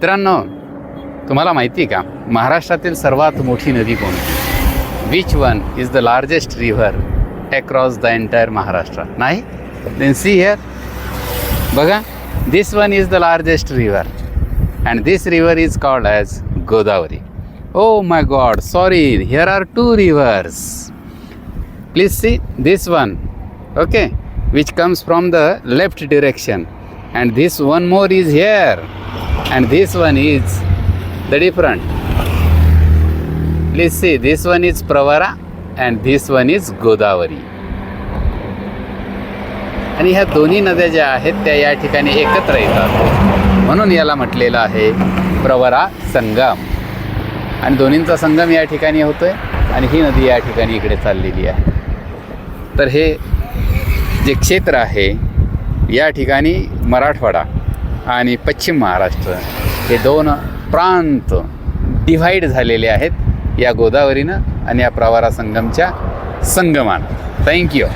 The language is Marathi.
मित्रांनो तुम्हाला माहिती आहे का? महाराष्ट्रातील सर्वात मोठी नदी कोणती? Which one is the largest river across the entire Maharashtra. नाही? देन सी हिअर बघा this one is the largest river and this river is called as Godavari oh my God sorry here are two rivers please see this one okay which comes from the left direction and this one more is here and this one is the different. Please see this one is pravara and this one is godavari. आणि ह्या दोन्ही नद्या ज्या आहेत त्या या ठिकाणी एकत्र येतात. म्हणून याला म्हटलेलं आहे प्रवरा संगम आणि दोन्हींचा संगम या ठिकाणी होतो आहे आणि ही नदी या ठिकाणी इकडे चाललेली आहे. तर हे जे क्षेत्र आहे या ठिकाणी मराठवाडा. आणि पश्चिम महाराष्ट्र हे दोन प्रांत डिव्हाइड झालेले आहेत या गोदावरीनं आणि या प्रवारा संगमच्या संगमानं. थँक्यू